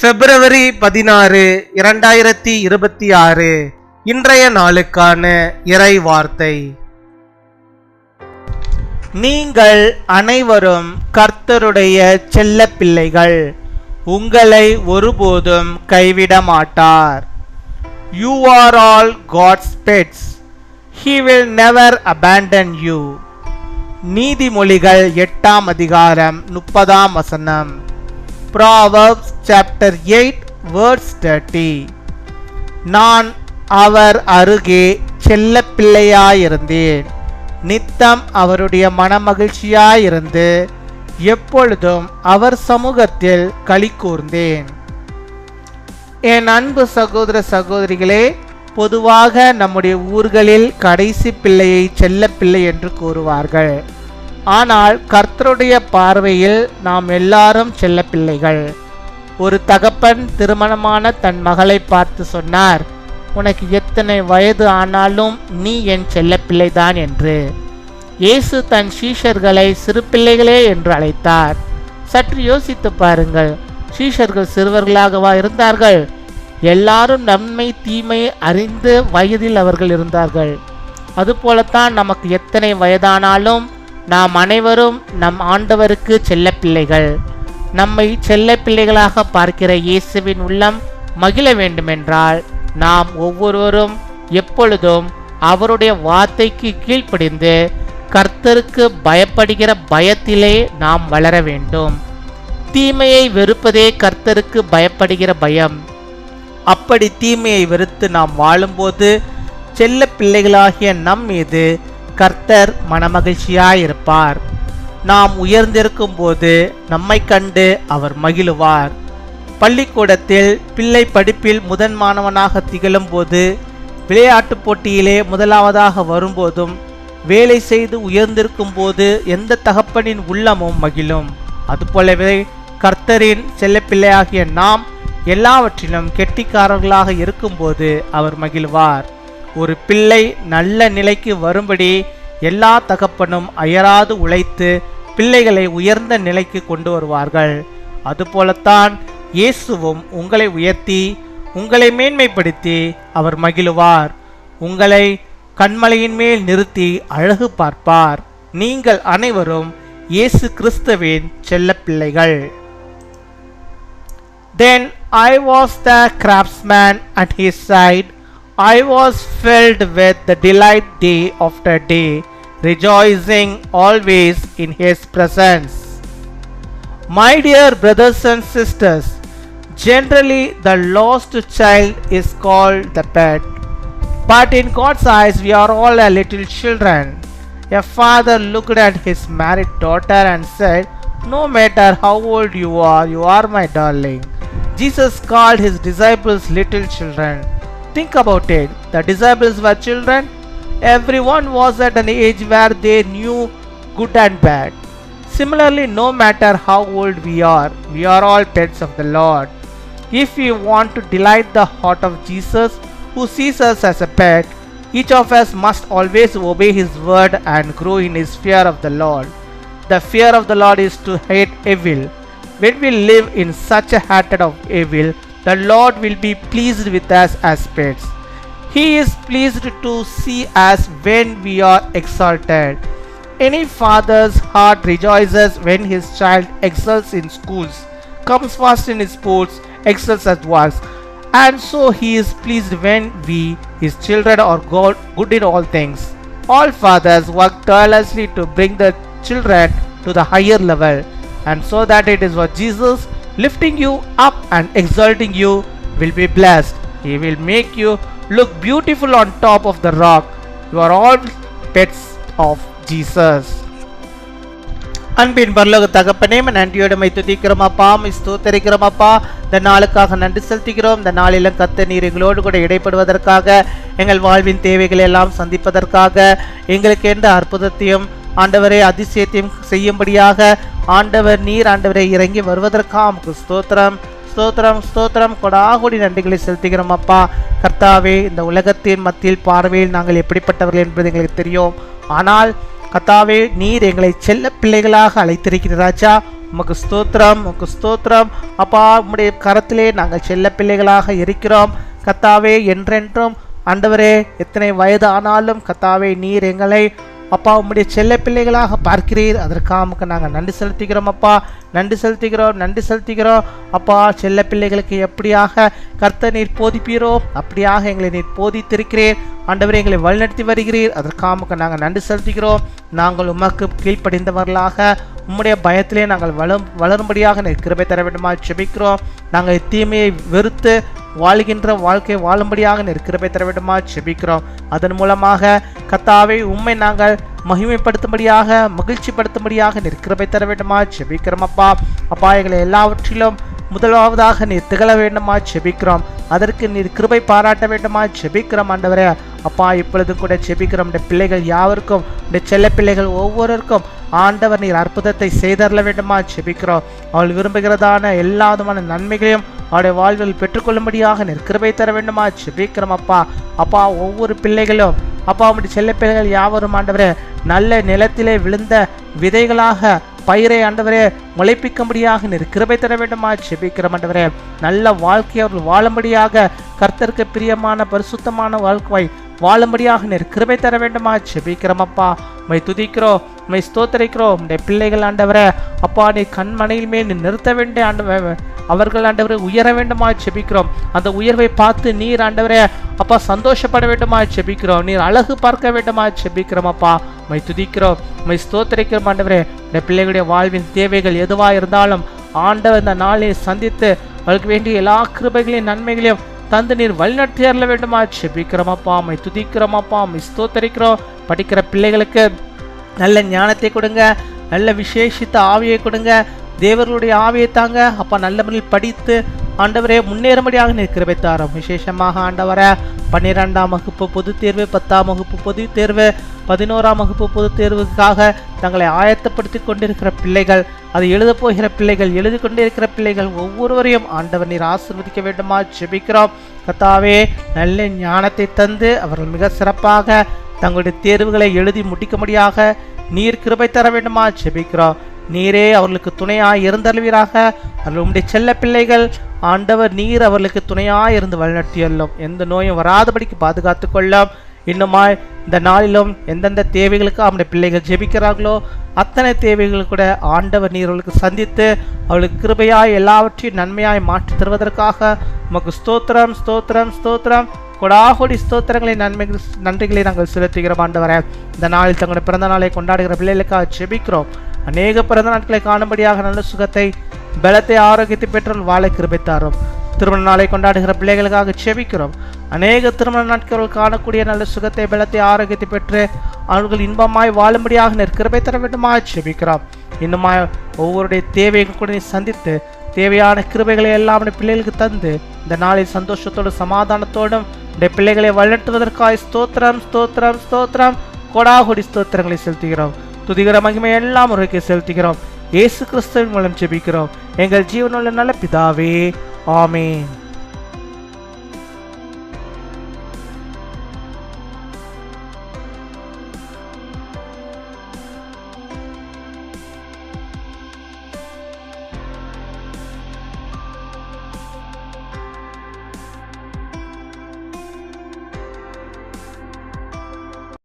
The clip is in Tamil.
பிப்ரவரி பதினாறு இரண்டாயிரத்தி இருபத்தி ஆறு இன்றைய நாளுக்கான இறை வார்த்தை. நீங்கள் அனைவரும் கர்த்தருடைய செல்ல பிள்ளைகள் உங்களை ஒருபோதும் கைவிட மாட்டார். You are all God's pets he will never abandon you நீதிமொழிகள் எட்டாம் அதிகாரம் முப்பதாம் வசனம். Proverbs chapter eight verse thirty நான் அவர் அருகே செல்ல பிள்ளையாயிருந்தேன். நித்தம் அவருடைய மனமகிழ்ச்சியாயிருந்து எப்பொழுதும் அவர் சமூகத்தில் களி கூர்ந்தேன். என் அன்பு சகோதர சகோதரிகளே பொதுவாக நம்முடைய ஊர்களில் கடைசி பிள்ளையை செல்ல பிள்ளை என்று கூறுவார்கள். ஆனால் கர்த்தருடைய பார்வையில் நாம் எல்லாரும் செல்ல பிள்ளைகள் ஒரு தகப்பன் திருமணமான தன் மகளை பார்த்து சொன்னார் உனக்கு எத்தனை வயது ஆனாலும் நீ என் செல்ல பிள்ளைதான் என்று. இயேசு தன் சீஷர்களை சிறு பிள்ளைகளே என்று அழைத்தார். சற்று யோசித்து பாருங்கள் சீஷர்கள் சிறுவர்களாகவா இருந்தார்கள்? எல்லாரும் நன்மை தீமை அறிந்து வயதில் அவர்கள் இருந்தார்கள். அதுபோலத்தான் நமக்கு எத்தனை வயதானாலும் நாம் அனைவரும் நம் ஆண்டவருக்கு செல்ல பிள்ளைகள் நம்மை செல்ல பிள்ளைகளாக பார்க்கிற இயேசுவின் உள்ளம் மகிழ வேண்டுமென்றால் நாம் ஒவ்வொருவரும் எப்பொழுதும் அவருடைய வார்த்தைக்கு கீழ்ப்படிந்து கர்த்தருக்கு பயப்படுகிற பயத்திலே நாம் வளர வேண்டும். தீமையை வெறுப்பதே கர்த்தருக்கு பயப்படுகிற பயம். அப்படி தீமையை வெறுத்து நாம் வாழும்போது செல்ல பிள்ளைகளாகிய நம் மீது கர்த்தர் மனமகிழ்ச்சியாயிருப்பார். நாம் உயர்ந்திருக்கும் போது நம்மை கண்டு அவர் மகிழுவார். பள்ளிக்கூடத்தில் பிள்ளை படிப்பில் முதன் மாணவனாக திகழும் போது விளையாட்டுப் போட்டியிலே முதலாவதாக வரும்போதும் வேலை செய்து உயர்ந்திருக்கும் போது எந்த தகப்பனின் உள்ளமும் மகிழும். அதுபோலவே கர்த்தரின் செல்லப்பிள்ளையாகிய நாம் எல்லாவற்றிலும் கெட்டிக்காரர்களாக இருக்கும்போது அவர் மகிழ்வார். ஒரு பிள்ளை நல்ல நிலைக்கு வரும்படி எல்லா தகப்பனும் அயராது உழைத்து பிள்ளைகளை உயர்ந்த நிலைக்கு கொண்டு வருவார்கள். அதுபோலத்தான் இயேசுவும் உங்களை உயர்த்தி உங்களை மேன்மைப்படுத்தி அவர் மகிழுவார். உங்களை கண்மலையின் மேல் நிறுத்தி அழகு பார்ப்பார். நீங்கள் அனைவரும் இயேசு கிறிஸ்துவின் செல்ல பிள்ளைகள். Then I was the craftsman at his side I was filled with the delight day after day, rejoicing always in his presence. My dear brothers and sisters, generally the lost child is called the pet. But in God's eyes, we are all a little children. A father looked at his married daughter and said, No matter how old you are, you are my darling. Jesus called his disciples little children. Think about it. The disciples were children. Everyone was at an age where they knew good and bad. Similarly, no matter how old we are, we are all pets of the Lord. If we want to delight the heart of Jesus, who sees us as a pet, each of us must always obey his word and grow in his fear of the Lord. The fear of the Lord is to hate evil. When we live in such a hatred of evil, the Lord will be pleased with us as pets. He is pleased to see us when we are exalted. Any father's heart rejoices when his child excels in schools, comes first in sports, excels at works, and so he is pleased when we, his children, are good in all things. All fathers work tirelessly to bring their children to the higher level, and so that it is what Jesus lifting you up and exalting you will be blessed. He will make you look beautiful on top of the rock. You are all pets of Jesus. அன்பின் பரலோக தகப்பனே நன்றியோடமை நன்றியோடு மை துதிக்கிறோம் அப்பா ஸ்தோத்தரிக்கிறோம் அப்பா இந்த நாளுக்காக நன்றி செலுத்துகிறோம் இந்த நாளிலும் கத்த நீர் எங்களோடு கூட இடைப்படுவதற்காக எங்கள் வாழ்வின் தேவைகளை எல்லாம் சந்திப்பதற்காக எங்களுக்கு என்ற அற்புதத்தையும் ஆண்டவரே அதிசயத்தையும் செய்யும்படியாக ஆண்டவர் நீர் ஆண்டவரை இறங்கி வருவதற்காம். ஸ்தோத்திரம் ஸ்தோத்திரம் ஸ்தோத்திரம். கொடாகோடி நன்றிகளை செலுத்துகிறோம் அப்பா. கர்த்தாவே இந்த உலகத்தின் மத்தியில் பார்வையில் நாங்கள் எப்படிப்பட்டவர்கள் என்பது எங்களுக்கு தெரியும். ஆனால் கர்த்தாவே நீர் எங்களை செல்ல பிள்ளைகளாக அழைத்திருக்கிற ராஜா. உமக்கு ஸ்தோத்திரம் உமக்கு ஸ்தோத்திரம். அப்பா உம்முடைய கரத்திலே நாங்கள் செல்ல பிள்ளைகளாக இருக்கிறோம். கத்தாவே என்றென்றும் ஆண்டவரே எத்தனை வயது ஆனாலும் கத்தாவே நீர் எங்களை அப்பா உம்முடைய செல்ல பிள்ளைகளாக பார்க்கிறீர். அதற்காக நாங்கள் நன்றி செலுத்துகிறோம் அப்பா. நன்றி செலுத்துகிறோம் நன்றி செலுத்துகிறோம். அப்பா செல்ல பிள்ளைகளுக்கு எப்படியாக கர்த்த நீர் போதிப்பீரோ அப்படியாக எங்களை நீர் போதித்திருக்கிறீர். ஆண்டவரே எங்களை வழிநடத்தி வருகிறீர். அதற்காக நாங்கள் நன்றி செலுத்துகிறோம். நாங்கள் உமக்கு கீழ்ப்படிந்தவர்களாக உம்முடைய பயத்திலே நாங்கள் வளரும் வளரும்படியாக நீர் கிருபை தர வேண்டுமா செபிக்கிறோம் நாங்கள் தீமையை வெறுத்து வாழ்கின்ற வாழ்க்கை வாழும்படியாக நீர் கிருபை தர வேண்டுமா செபிக்கிறோம் அதன் மூலமாக கத்தாவை உண்மை நாங்கள் மகிமைப்படுத்தும்படியாக மகிழ்ச்சிப்படுத்தும்படியாக நீர் கிருபை தர வேண்டுமா செபிக்கிறோம் அப்பா. அப்பா எங்களை எல்லாவற்றிலும் முதலாவதாக நீர் திகழ வேண்டுமா செபிக்கிறோம் அதற்கு நீர் கிருபை பாராட்ட வேண்டுமா செபிக்கிறோம் ஆண்டவரே. அப்பா இப்பொழுது கூட ஜெபிக்கிறோம். இந்த பிள்ளைகள் யாவருக்கும் இந்த செல்ல பிள்ளைகள் ஒவ்வொருவருக்கும் ஆண்டவர் நீர் அற்புதத்தை செய்தரல வேண்டுமா? ஜெபிக்கிறோம். அவள் விரும்புகிறதான எல்லா விதமான நன்மைகளையும் அவருடைய வாழ்வில் பெற்றுக்கொள்ளும்படியாக நீர் கிருபை தர வேண்டுமா? ஜெபிக்கிறோம் அப்பா. அப்பா ஒவ்வொரு பிள்ளைகளும் அப்பா உடைய செல்ல பிள்ளைகள் யாவரும் ஆண்டவரே நல்ல நிலத்திலே விழுந்த விதைகளாக பயிரை ஆண்டவரே முளைப்பிக்கும்படியாக நீர் கிருபை தர வேண்டுமா? ஜெபிக்கிறோம் ஆண்டவரே. நல்ல வாழ்க்கையை அவர்கள் வாழும்படியாக கர்த்தருக்கு பிரியமான பரிசுத்தமான வாழ்க்கை வாழும்படியாக நீர் கிருபை தர வேண்டுமா? செபிக்கிறோமப்பா மை துதிக்கிறோம். மை ஸ்தோத்தரிக்கிறோம். உடைய பிள்ளைகள் ஆண்டவரே அப்பா நீ கண்மனையில் மேல் நீ நிறுத்த வேண்டிய ஆண்டு அவர்கள் ஆண்டவரை உயர வேண்டுமா? செபிக்கிறோம் அந்த உயர்வை பார்த்து நீர் ஆண்டவரே அப்பா சந்தோஷப்பட வேண்டுமா? செபிக்கிறோம் நீர் அழகு பார்க்க வேண்டுமா? செபிக்கிறோம் அப்பா. மை துதிக்கிறோம். மை ஸ்தோத்தரிக்கிறோம் ஆண்டவரே. இந்த பிள்ளைகளுடைய வாழ்வின் தேவைகள் எதுவாக இருந்தாலும் ஆண்டவர் இந்த நாளை சந்தித்து அவளுக்கு வேண்டிய எல்லா கிருபைகளையும் நன்மைகளையும் தந்து நீர் வழிநடத்தி அருள வேண்டுமா? செபிக்கிறோமப்பா மை துதிக்கிறோம் அப்பா மை ஸ்தோத்தரிக்கிறோம். படிக்கிற பிள்ளைகளுக்கு நல்ல ஞானத்தை கொடுங்க. நல்ல விசேஷித்த ஆவியை கொடுங்க. தேவர்களுடைய ஆவியை தாங்க. அப்பா நல்ல முறையில் படித்து ஆண்டவரே முன்னேறும்படியாக நிற்கிறவை கிருபை விசேஷமாக ஆண்டவர பன்னிரெண்டாம் வகுப்பு பொதுத் தேர்வு பத்தாம் வகுப்பு பொதுத் தேர்வு பதினோராம் வகுப்பு பொதுத் தேர்வுக்காக தங்களை ஆயத்தப்படுத்தி கொண்டிருக்கிற பிள்ளைகள் அதை எழுதப் போகிற பிள்ளைகள் எழுதி கொண்டிருக்கிற பிள்ளைகள் ஒவ்வொருவரையும் ஆண்டவர் நீர் ஆசிர்வதிக்க வேண்டுமா ஜெபிக்கிறோம். கத்தாவே நல்ல ஞானத்தை தந்து அவர்கள் மிக சிறப்பாக தங்களுடைய தேர்வுகளை எழுதி முடிக்கும்படியாக நீர் கிருபை தர வேண்டுமா ஜெபிக்கிறோம். நீரே அவர்களுக்கு துணையாய் இருந்தல்வீராக அதில் உம்முடைய செல்ல பிள்ளைகள் ஆண்டவர் நீர் அவர்களுக்கு துணையாக இருந்து வழிநடத்தியுள்ளோம். எந்த நோயும் வராதபடிக்கு பாதுகாத்து கொள்ளும். இன்னுமாய் இந்த நாளிலும் எந்தெந்த தேவைகளுக்கு அவனுடைய பிள்ளைகள் ஜெபிக்கிறார்களோ அத்தனை தேவைகள் கூட ஆண்டவர் நீர் அவளுக்கு சந்தித்து அவளுக்கு கிருபையாய் எல்லாவற்றையும் நன்மையாய் மாற்றி தருவதற்காக உமக்கு ஸ்தோத்திரம் ஸ்தோத்திரம் ஸ்தோத்திரம். கொடாகொடி ஸ்தோத்திரங்களை நன்மை நன்றிகளை நாங்கள் செலுத்துகிறோம் ஆண்டவரே. இந்த நாளில் தங்களுடைய பிறந்த நாளை கொண்டாடுகிற பிள்ளைகளுக்காக ஜெபிக்கிறோம். அநேக பிறந்த நாட்களை காணும்படியாக நல்ல சுகத்தை பலத்தை ஆரோக்கியத்தை பெற்றோர் வாழை கிருபித்தாரும். திருமண நாளை கொண்டாடுகிற பிள்ளைகளுக்காக செபிக்கிறோம். அநேக திருமண நாட்கள் காணக்கூடிய நல்ல சுகத்தை பலத்தை ஆரோக்கியத்தை பெற்று அவர்கள் இன்பமாய் வாழும்படியாக நீர் கிருபை தர வேண்டுமா செபிக்கிறோம். இன்னுமாய் ஒவ்வொருடைய தேவைகள் கூட சந்தித்து தேவையான கிருபைகளை எல்லாம் பிள்ளைகளுக்கு தந்து இந்த நாளில் சந்தோஷத்தோடும் சமாதானத்தோடும் இந்த பிள்ளைகளை வழட்டுவதற்காக ஸ்தோத்திரம் ஸ்தோத்திரம் ஸ்தோத்திரம். கொடாகொடி ஸ்தோத்திரங்களை செலுத்துகிறோம். துதிகர மகிமை எல்லாம் முறைக்கு செலுத்துகிறோம். இயேசு கிறிஸ்துவின் மூலம் ஜெபிக்கிறோம். எங்கள் ஜீவனுள்ள நல்ல பிதாவே ஆமேன்.